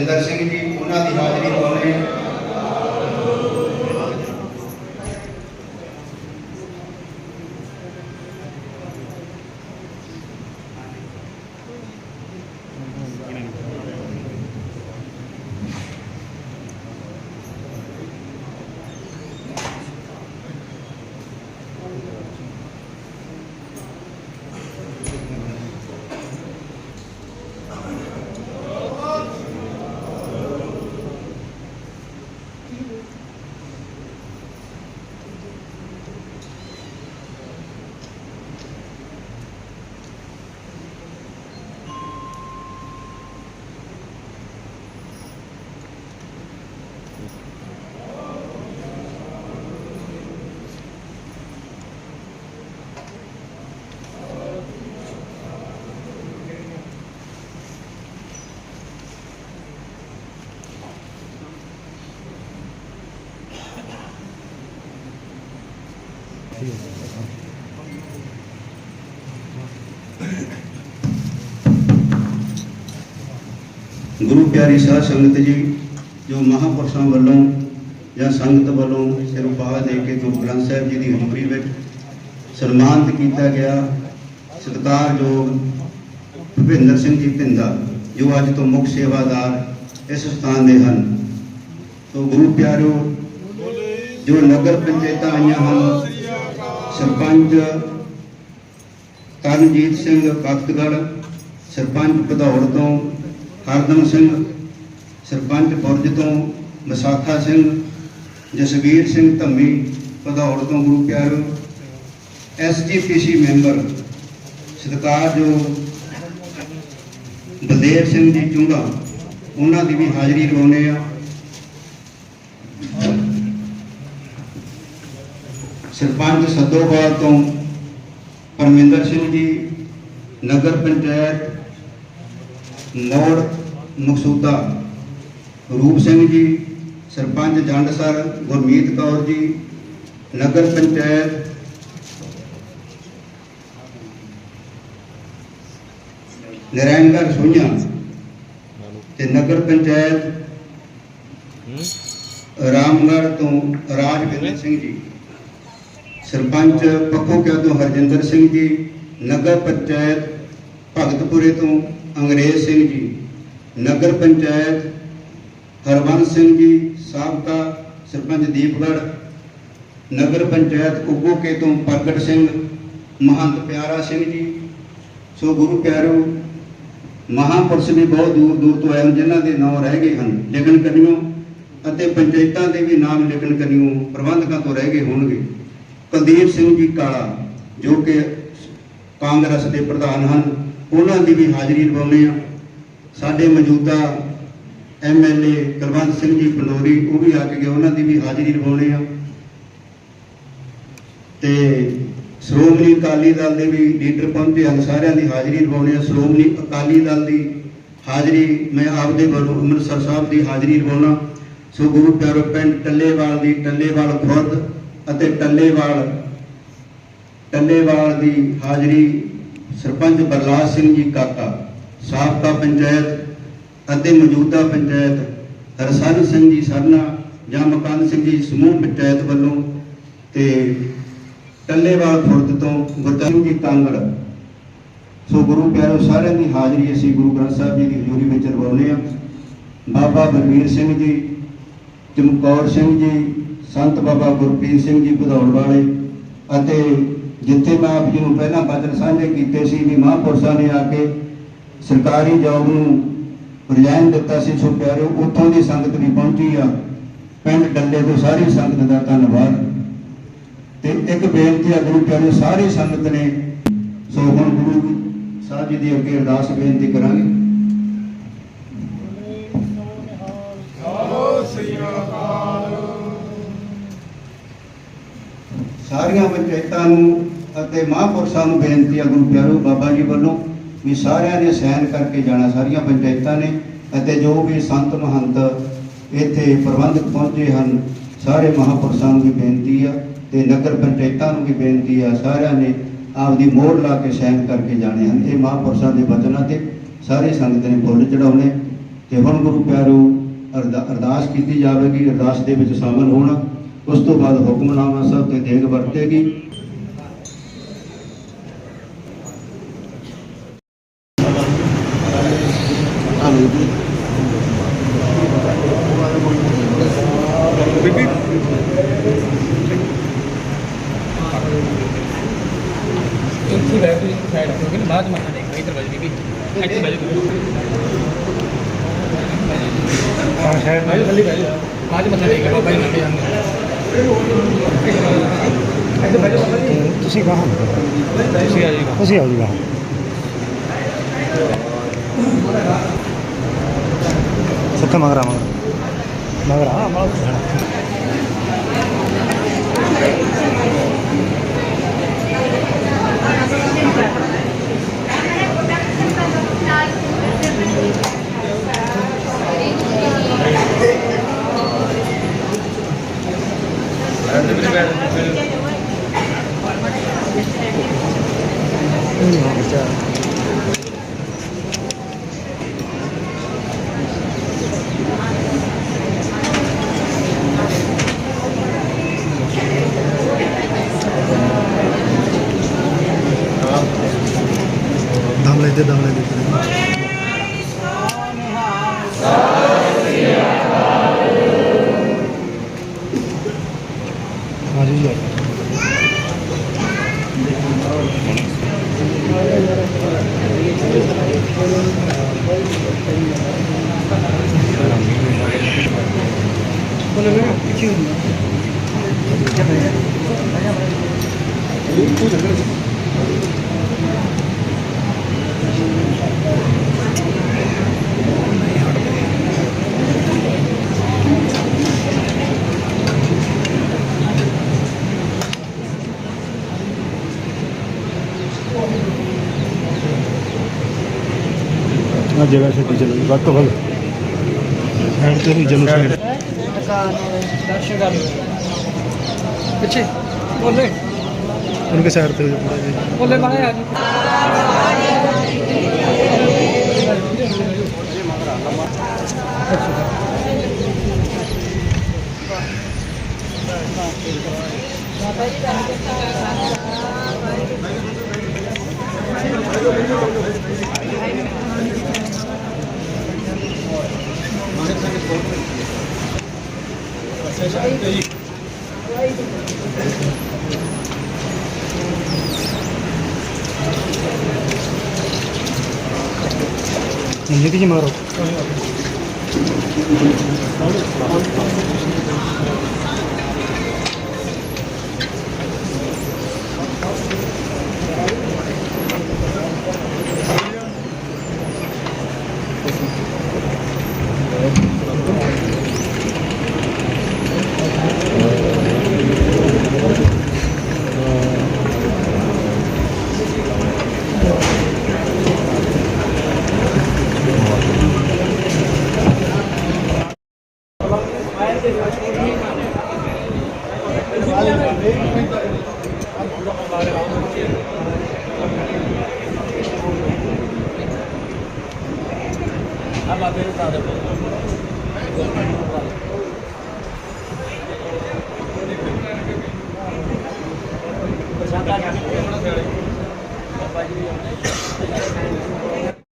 ਹਰਜਿੰਦਰ ਸਿੰਘ ਜੀ ਉਹਨਾਂ ਦੀ ਹਾਜ਼ਰੀ ਗੁਰੂ ਪਿਆਰੀ ਸਾਧ ਸੰਗਤ ਜੀ, ਜੋ ਮਹਾਪੁਰਸ਼ਾਂ ਵੱਲੋਂ ਜਾਂ ਸੰਗਤ ਵੱਲੋਂ ਸਿਰ ਦੇ ਕੇ ਗੁਰੂ ਗ੍ਰੰਥ ਸਾਹਿਬ ਜੀ ਦੀ ਹਜ਼ੂਰੀ ਵਿੱਚ ਸਨਮਾਨਿਤ ਕੀਤਾ ਗਿਆ, ਸਤਿਕਾਰਯੋਗ ਭੁਪਿੰਦਰ ਸਿੰਘ ਜੀ ਭਿੰਦਾ, ਜੋ ਅੱਜ ਤੋਂ ਮੁੱਖ ਸੇਵਾਦਾਰ ਇਸ ਸਥਾਨ ਦੇ ਹਨ। ਸੋ ਗੁਰੂ ਪਿਆਰਿਓ, ਜੋ ਨਗਰ ਪੰਚਾਇਤਾਂ ਆਈਆਂ ਹਨ ਸਰਪੰਚ ਕਰਨਜੀਤ ਸਿੰਘ ਬਖਤਗੜ ਸਰਪੰਚ ਭਦੌੜ ਤੋਂ ਹਰਦਮ ਸਿੰਘ, ਸਰਪੰਚ ਬੁਰਜ ਤੋਂ ਮਸਾਖਾ ਸਿੰਘ, ਜਸਵੀਰ ਸਿੰਘ ਧੰਮੀ ਭਦੌੜ ਤੋਂ ਗੁਰੂ ਪਿਆਰਿਓ ਐਸਜੀਪੀਸੀ ਮੈਂਬਰ ਸਤਿਕਾਰਯੋਗ ਬਲਦੇਵ ਸਿੰਘ ਜੀ ਚੁੰਗਾ ਉਹਨਾਂ ਦੀ ਵੀ ਹਾਜ਼ਰੀ ਲਵਾਉਂਦੇ ਆ ਸਰਪੰਚ ਸੱਦੋਵਾਲ ਤੋਂ ਪਰਮਿੰਦਰ ਸਿੰਘ ਜੀ ਨਗਰ ਪੰਚਾਇਤ ਮੋੜ ਮਕਸੂਦਾ ਰੂਪ ਸਿੰਘ ਜੀ ਸਰਪੰਚ ਜੰਡਸਰ ਗੁਰਮੀਤ ਕੌਰ ਜੀ ਨਗਰ ਪੰਚਾਇਤ ਨਰੈਣਗੜ੍ਹ ਸੋਈਆਂ ਤੇ ਨਗਰ ਪੰਚਾਇਤ ਰਾਮਗੜ੍ਹ ਤੋਂ ਰਾਜਵਿੰਦਰ ਸਿੰਘ ਜੀ ਸਰਪੰਚ ਪੱਖੋਕਿਆ ਤੋਂ ਹਰਜਿੰਦਰ ਸਿੰਘ ਜੀ, ਨਗਰ ਪੰਚਾਇਤ ਭਗਤਪੁਰੇ ਤੋਂ ਅੰਗਰੇਜ਼ ਸਿੰਘ ਜੀ, ਨਗਰ ਪੰਚਾਇਤ ਹਰਵੰਸ ਸਿੰਘ ਜੀ, ਸਾਬਕਾ ਸਰਪੰਚ ਦੀਪਗੜ੍ਹ, ਨਗਰ ਪੰਚਾਇਤ ਕੁੱਗੋਕੇ ਤੋਂ ਪ੍ਰਗਟ ਸਿੰਘ, ਮਹੰਤ ਪਿਆਰਾ ਸਿੰਘ ਜੀ। ਸੋ ਗੁਰੂ ਪਿਆਰੋ, ਮਹਾਂਪੁਰਸ਼ ਵੀ ਬਹੁਤ ਦੂਰ ਦੂਰ ਤੋਂ ਆਏ ਹਨ, ਜਿਨ੍ਹਾਂ ਦੇ ਨਾਮ ਰਹਿ ਗਏ ਹਨ, ਲਿਖਣ ਕਨਿਓ ਅਤੇ ਪੰਚਾਇਤਾਂ ਦੇ ਵੀ ਨਾਮ ਲਿਖਣ ਕਰੀਓ ਪ੍ਰਬੰਧਕਾਂ ਤੋਂ ਰਹਿ ਗਏ ਹੋਣਗੇ। ਕੁਲਦੀਪ ਸਿੰਘ ਜੀ ਕਾਲਾ, ਜੋ ਕਿ ਕਾਂਗਰਸ ਦੇ ਪ੍ਰਧਾਨ ਹਨ, ਉਹਨਾਂ ਦੀ ਵੀ ਹਾਜ਼ਰੀ ਲਵਾਉਂਦੇ ਆ ਸਾਡੇ ਮੌਜੂਦਾ ਐਮਐਲਏ ਕੁਲਵੰਤ ਸਿੰਘ ਜੀ ਪੰਡੋਰੀ, ਉਹ ਵੀ ਆ ਕੇ ਗਏ, ਉਹਨਾਂ ਦੀ ਵੀ ਹਾਜ਼ਰੀ ਲਵਾਉਂਦੇ ਆ ਤੇ ਸ਼੍ਰੋਮਣੀ ਅਕਾਲੀ ਦਲ ਦੇ ਵੀ ਲੀਡਰ ਪਹੁੰਚੇ ਹਨ, ਸਾਰਿਆਂ ਦੀ ਹਾਜ਼ਰੀ ਲਵਾਉਣੀ ਹੈ। ਸ਼੍ਰੋਮਣੀ ਅਕਾਲੀ ਦਲ ਦੀ ਹਾਜ਼ਰੀ, ਮੈਂ ਆਪਦੇ ਵੱਲੋਂ ਅੰਮ੍ਰਿਤਸਰ ਸਾਹਿਬ ਦੀ ਹਾਜ਼ਰੀ ਲਵਾਉਣਾ ਸੋ ਗੁਰੂ ਪਿਆਰੋ, ਪਿੰਡ ਟੱਲੇਵਾਲ ਦੀ ਟੱਲੇਵਾਲ ਖੁਰਦ ਅਤੇ ਟੱਲੇਵਾਲ ਟੱਲੇਵਾਲ ਦੀ ਹਾਜ਼ਰੀ ਸਰਪੰਚ ਬਰਲਾਸ ਸਿੰਘ ਜੀ ਕਾਕਾ, ਸਾਬਕਾ ਪੰਚਾਇਤ ਅਤੇ ਮੌਜੂਦਾ ਪੰਚਾਇਤ ਹਰਸਨ ਸਿੰਘ ਜੀ ਸਰਨਾ ਜਾਂ ਮਕਾਨ ਸਿੰਘ ਜੀ ਸਮੂਹ ਪੰਚਾਇਤ ਵੱਲੋਂ ਤੇ ਟੱਲੇਵਾਲ ਖੁਰਦ ਤੋਂ ਗੁਰਦਾਸ ਜੀ ਕਾਂਗੜ ਸੋ ਗੁਰੂ ਪਿਆਰੋ, ਸਾਰਿਆਂ ਦੀ ਹਾਜ਼ਰੀ ਅਸੀਂ ਗੁਰੂ ਗ੍ਰੰਥ ਸਾਹਿਬ ਜੀ ਦੀ ਹਜ਼ੂਰੀ ਵਿੱਚ ਰਵਾਉਨੇ ਆ ਬਾਬਾ ਬਲਵੀਰ ਸਿੰਘ ਜੀ ਚਮਕੌਰ ਸਿੰਘ ਜੀ, ਸੰਤ ਬਾਬਾ ਗੁਰਪ੍ਰੀਤ ਸਿੰਘ ਜੀ ਭਦੌੜ ਵਾਲੇ ਅਤੇ ਜਿੱਥੇ ਮੈਂ ਆਪ ਜੀ ਨੂੰ ਪਹਿਲਾਂ ਬਚਨ ਸਾਂਝੇ ਕੀਤੇ ਸੀ ਵੀ ਮਹਾਂਪੁਰਸ਼ਾਂ ਨੇ ਆ ਕੇ ਸਰਕਾਰੀ ਜੌਬ ਨੂੰ ਰਿਜ਼ਾਈਨ ਦਿੱਤਾ ਸੀ, ਸੋ ਪਿਆਰੋ ਉੱਥੋਂ ਦੀ ਸੰਗਤ ਵੀ ਪਹੁੰਚੀ ਆ। ਪਿੰਡ ਡੱਲੇ ਤੋਂ ਸਾਰੀ ਸੰਗਤ ਦਾ ਧੰਨਵਾਦ। ਤੇ ਇੱਕ ਬੇਨਤੀ ਆ ਗੁਰੂ ਪਿਆਰੇ ਸਾਰੀ ਸੰਗਤ ਨੇ, ਸੋ ਹੁਣ ਗੁਰੂ ਸਾਹਿਬ ਜੀ ਦੀ ਅੱਗੇ ਅਰਦਾਸ ਬੇਨਤੀ ਕਰਾਂਗੇ। ਪੰਚਾਇਤਾਂ ਨੂੰ ਅਤੇ ਮਹਾਂਪੁਰਸ਼ਾਂ ਨੂੰ ਬੇਨਤੀ ਆ ਗੁਰੂ ਪਿਆਰੋ ਬਾਬਾ ਜੀ ਵੱਲੋਂ ਵੀ ਸਾਰਿਆਂ ਨੇ ਸਹਿਨ ਕਰਕੇ ਜਾਣਾ, ਸਾਰੀਆਂ ਪੰਚਾਇਤਾਂ ਨੇ ਅਤੇ ਜੋ ਵੀ ਸੰਤ ਮਹੰਤ ਇੱਥੇ ਪ੍ਰਬੰਧਕ ਪਹੁੰਚੇ ਹਨ, ਸਾਰੇ ਮਹਾਂਪੁਰਸ਼ਾਂ ਨੂੰ ਵੀ ਬੇਨਤੀ ਆ ਤੇ ਨਗਰ ਪੰਚਾਇਤਾਂ ਨੂੰ ਵੀ ਬੇਨਤੀ ਆ, ਸਾਰਿਆਂ ਨੇ ਆਪਦੀ ਮੋਹਰ ਲਾ ਕੇ ਸਹਿਨ ਕਰਕੇ ਜਾਣੇ ਹਨ। ਇਹ ਮਹਾਂਪੁਰਸ਼ਾਂ ਦੇ ਬਚਨਾਂ ਤੇ ਸਾਰੀ ਸੰਗਤ ਨੇ ਫੁੱਲ ਚੜਾਉਣੇ ਤੇ ਹੁਣ ਗੁਰੂ ਪਿਆਰੋ ਅਰਦਾ- ਅਰਦਾਸ ਕੀਤੀ ਜਾਵੇਗੀ, ਅਰਦਾਸ ਦੇ ਵਿੱਚ ਸ਼ਾਮਲ ਹੋਣਾ। ਉਸ ਤੋਂ ਬਾਅਦ ਹੁਕਮਨਾਮਾ ਸਾਹਿਬ ਤੇ ਦੇਗ ਵਰਤੇਗੀ ਇੱਥੇ ਬੈਠ ਕੇ ਸਾਈਡ ਕਿਉਂਕਿ ਨਾ ਬਾਅਦ ਮੱਥਾ ਟੇਕ ਇਧਰ ਬੈਠ ਬੀਬੀ ਇੱਥੇ ਬੈਠ ਹਾਂ ਸ਼ਾਇਦ ਬੈਠ ਥੱਲੇ ਬੈਠ ਬਾਅਦ ਮੱਥਾ ਟੇਕ ਬਾਬਾ ਜੀ ਨਾਲ ਜਾਂਦੇ ਇੱਥੇ ਬੈਠ ਬਾਬਾ ਜੀ ਤੁਸੀਂ ਕਹਾਂ ਤੁਸੀਂ ਆ ਜਾਈਗਾ ਤੁਸੀਂ ਆਓ ਜੀ ਕਹਾਂ ਸੱਤ ਮਗਰਾ ਮਗਰਾ ਮਗਰਾ ਹਾਂ ਮਾਲ ਦਮ ਲੈਦੇ ਦਮ ਲੈਦੇ ਆ ਜੀ ਆ ਬੋਲੇ ਨਾ ਪਿੱਛੇ ਜਗ੍ਹਾ ਛੱਡੀ ਚਲੋ ਜੀ ਵੱਧ ਤੋਂ ਵੱਧ। ਸਾਈਡ ਤੇ ਹੀ ਜਲੋ ਸਾਈਡ ਪਿੱਛੇ ਬੋਲੇ। ਉਹਨਾਂ ਕੇ ਸਾਈਡ ਤੇ ਹੋ ਜਿਹਾ। ਬੋਲੇ ਬਾਹਰ ਆ ਜੀ। 네, 얘기지 마라. 幅ベルカーでも。